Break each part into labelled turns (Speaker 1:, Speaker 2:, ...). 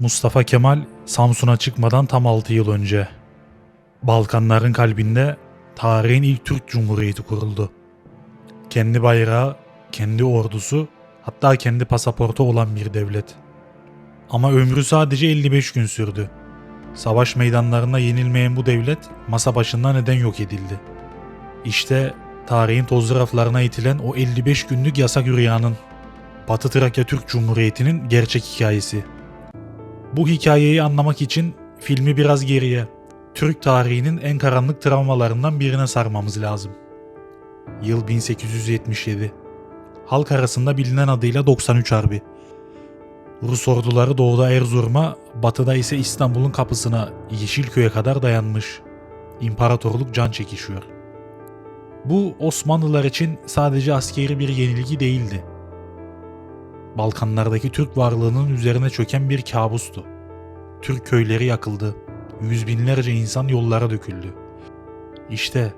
Speaker 1: Mustafa Kemal Samsun'a çıkmadan tam 6 yıl önce. Balkanların kalbinde tarihin ilk Türk Cumhuriyeti kuruldu. Kendi bayrağı, kendi ordusu, hatta kendi pasaportu olan bir devlet. Ama ömrü sadece 55 gün sürdü. Savaş meydanlarında yenilmeyen bu devlet masa başında neden yok edildi? İşte tarihin toz raflarına itilen o 55 günlük yasak rüyanın, Batı Trakya Türk Cumhuriyeti'nin gerçek hikayesi. Bu hikayeyi anlamak için filmi biraz geriye, Türk tarihinin en karanlık travmalarından birine sarmamız lazım. Yıl 1877. Halk arasında bilinen adıyla 93 Harbi. Rus orduları doğuda Erzurum'a, batıda ise İstanbul'un kapısına Yeşilköy'e kadar dayanmış. İmparatorluk can çekişiyor. Bu Osmanlılar için sadece askeri bir yenilgi değildi. Balkanlardaki Türk varlığının üzerine çöken bir kabustu. Türk köyleri yakıldı. Yüz binlerce insan yollara döküldü. İşte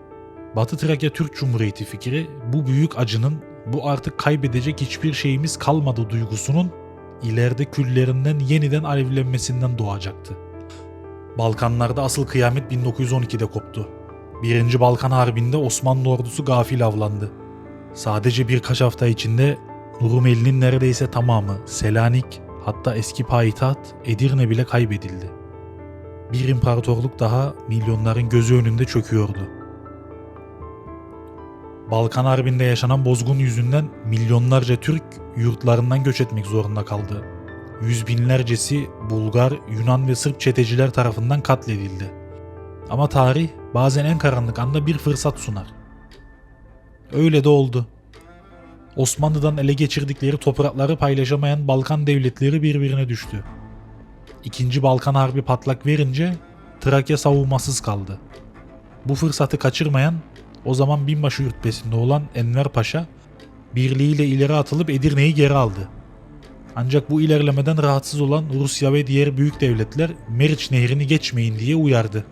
Speaker 1: Batı Trakya Türk Cumhuriyeti fikri bu büyük acının, bu artık kaybedecek hiçbir şeyimiz kalmadı duygusunun ileride küllerinden yeniden alevlenmesinden doğacaktı. Balkanlarda asıl kıyamet 1912'de koptu. Birinci Balkan Harbi'nde Osmanlı ordusu gafil avlandı. Sadece birkaç hafta içinde Rumeli'nin neredeyse tamamı Selanik hatta eski payitaht Edirne bile kaybedildi. Bir imparatorluk daha milyonların gözü önünde çöküyordu. Balkan Harbi'nde yaşanan bozgun yüzünden milyonlarca Türk yurtlarından göç etmek zorunda kaldı. Yüz binlercesi Bulgar, Yunan ve Sırp çeteciler tarafından katledildi. Ama tarih bazen en karanlık anda bir fırsat sunar. Öyle de oldu. Osmanlı'dan ele geçirdikleri toprakları paylaşamayan Balkan devletleri birbirine düştü. İkinci Balkan Harbi patlak verince Trakya savunmasız kaldı. Bu fırsatı kaçırmayan o zaman binbaşı rütbesinde olan Enver Paşa birliğiyle ileri atılıp Edirne'yi geri aldı. Ancak bu ilerlemeden rahatsız olan Rusya ve diğer büyük devletler Meriç Nehri'ni geçmeyin diye uyardı.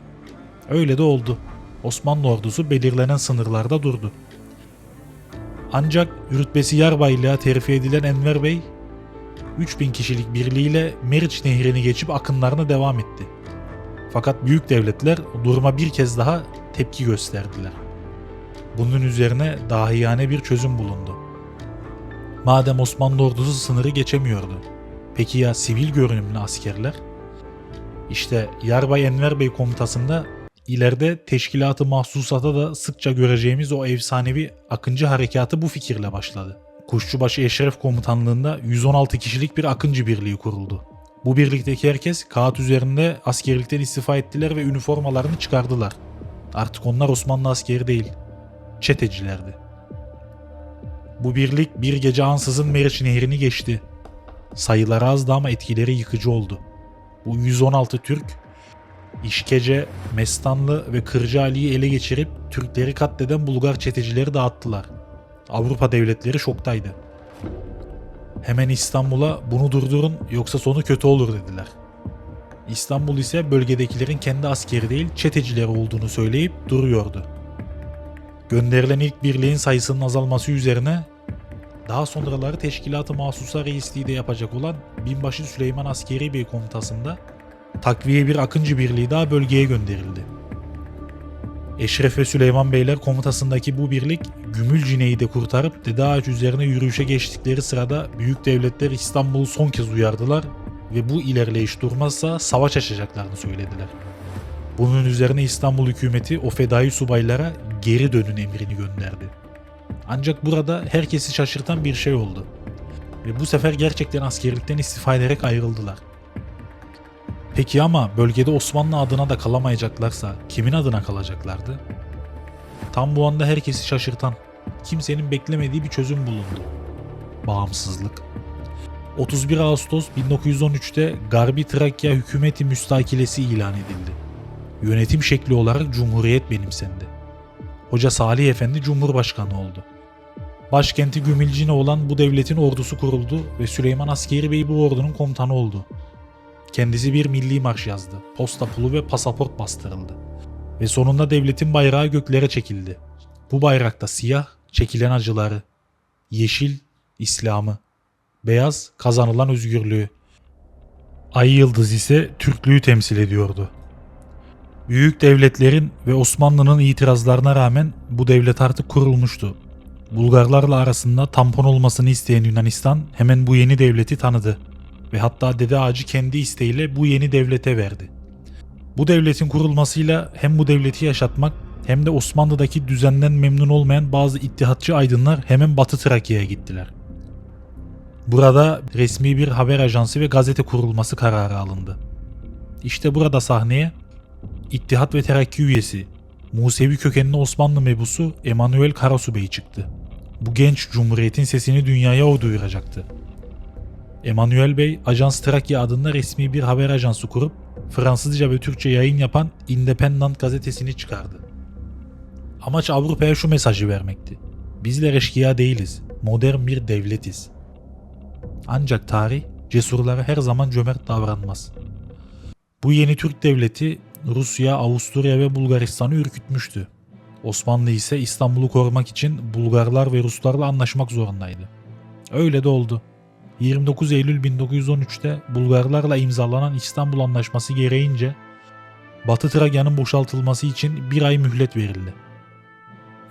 Speaker 1: Öyle de oldu. Osmanlı ordusu belirlenen sınırlarda durdu. Ancak rütbesi yarbaylığa terfi edilen Enver Bey 3000 kişilik birliğiyle Meriç Nehri'ni geçip akınlarına devam etti. Fakat büyük devletler duruma bir kez daha tepki gösterdiler. Bunun üzerine dahiyane bir çözüm bulundu. Madem Osmanlı ordusu sınırı geçemiyordu, peki ya sivil görünümlü askerler? İşte Yarbay Enver Bey komutasında ileride teşkilatı mahsusata da sıkça göreceğimiz o efsanevi Akıncı Harekatı bu fikirle başladı. Kuşçubaşı Eşref komutanlığında 116 kişilik bir Akıncı Birliği kuruldu. Bu birlikteki herkes kağıt üzerinde askerlikten istifa ettiler ve üniformalarını çıkardılar. Artık onlar Osmanlı askeri değil, çetecilerdi. Bu birlik bir gece ansızın Meriç Nehri'ni geçti. Sayıları azdı ama etkileri yıkıcı oldu. Bu 116 Türk, İşkece, Mestanlı ve Kırcı Ali'yi ele geçirip Türkleri katleden Bulgar çetecileri dağıttılar. Avrupa devletleri şoktaydı. Hemen İstanbul'a bunu durdurun yoksa sonu kötü olur dediler. İstanbul ise bölgedekilerin kendi askeri değil çetecileri olduğunu söyleyip duruyordu. Gönderilen ilk birliğin sayısının azalması üzerine daha sonraları Teşkilat-ı Mahsusa Reisliği de yapacak olan Binbaşı Süleyman Askeri Bey komutasında takviye bir Akıncı Birliği daha bölgeye gönderildi. Eşref ve Süleyman Beyler komutasındaki bu birlik Gümülcine'yi de kurtarıp Dede Ağaç üzerine yürüyüşe geçtikleri sırada büyük devletler İstanbul'u son kez uyardılar ve bu ilerleyiş durmazsa savaş açacaklarını söylediler. Bunun üzerine İstanbul hükümeti o fedai subaylara geri dönün emrini gönderdi. Ancak burada herkesi şaşırtan bir şey oldu. Ve bu sefer gerçekten askerlikten istifa ederek ayrıldılar. Peki ama bölgede Osmanlı adına da kalamayacaklarsa kimin adına kalacaklardı? Tam bu anda herkesi şaşırtan, kimsenin beklemediği bir çözüm bulundu. Bağımsızlık. 31 Ağustos 1913'te Garbi Trakya Hükümeti Müstakilesi ilan edildi. Yönetim şekli olarak Cumhuriyet benimsendi. Hoca Salih Efendi Cumhurbaşkanı oldu. Başkenti Gümülcine olan bu devletin ordusu kuruldu ve Süleyman Askeri Bey bu ordunun komutanı oldu. Kendisi bir milli marş yazdı. Posta pulu ve pasaport bastırıldı. Ve sonunda devletin bayrağı göklere çekildi. Bu bayrakta siyah, çekilen acıları, yeşil, İslam'ı, beyaz, kazanılan özgürlüğü. Ay Yıldız ise Türklüğü temsil ediyordu. Büyük devletlerin ve Osmanlı'nın itirazlarına rağmen bu devlet artık kurulmuştu. Bulgarlarla arasında tampon olmasını isteyen Yunanistan hemen bu yeni devleti tanıdı ve hatta Dede Ağacı kendi isteğiyle bu yeni devlete verdi. Bu devletin kurulmasıyla hem bu devleti yaşatmak hem de Osmanlı'daki düzenden memnun olmayan bazı ittihatçı aydınlar hemen Batı Trakya'ya gittiler. Burada resmi bir haber ajansı ve gazete kurulması kararı alındı. İşte burada sahneye İttihat ve Terakki üyesi, Musevi kökenli Osmanlı mebusu Emanuel Karasu Bey çıktı. Bu genç cumhuriyetin sesini dünyaya o duyuracaktı. Emanuel Bey, Ajans Trakya adında resmi bir haber ajansı kurup Fransızca ve Türkçe yayın yapan Independent gazetesini çıkardı. Amaç Avrupa'ya şu mesajı vermekti. Bizler eşkıya değiliz, modern bir devletiz. Ancak tarih cesurlara her zaman cömert davranmaz. Bu yeni Türk devleti Rusya, Avusturya ve Bulgaristan'ı ürkütmüştü. Osmanlı ise İstanbul'u korumak için Bulgarlar ve Ruslarla anlaşmak zorundaydı. Öyle de oldu. 29 Eylül 1913'te Bulgarlarla imzalanan İstanbul Anlaşması gereğince Batı Trakya'nın boşaltılması için bir ay mühlet verildi.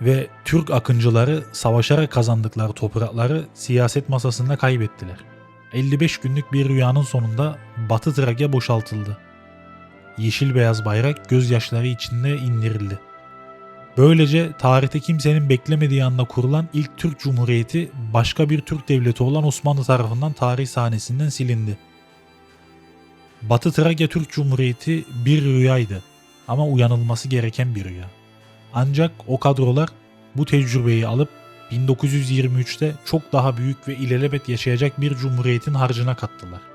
Speaker 1: Ve Türk akıncıları savaşarak kazandıkları toprakları siyaset masasında kaybettiler. 55 günlük bir rüyanın sonunda Batı Trakya boşaltıldı. Yeşil beyaz bayrak gözyaşları içinde indirildi. Böylece tarihte kimsenin beklemediği anda kurulan ilk Türk Cumhuriyeti başka bir Türk devleti olan Osmanlı tarafından tarih sahnesinden silindi. Batı Trakya Türk Cumhuriyeti bir rüyaydı ama uyanılması gereken bir rüya. Ancak o kadrolar bu tecrübeyi alıp 1923'te çok daha büyük ve ilelebet yaşayacak bir cumhuriyetin harcına kattılar.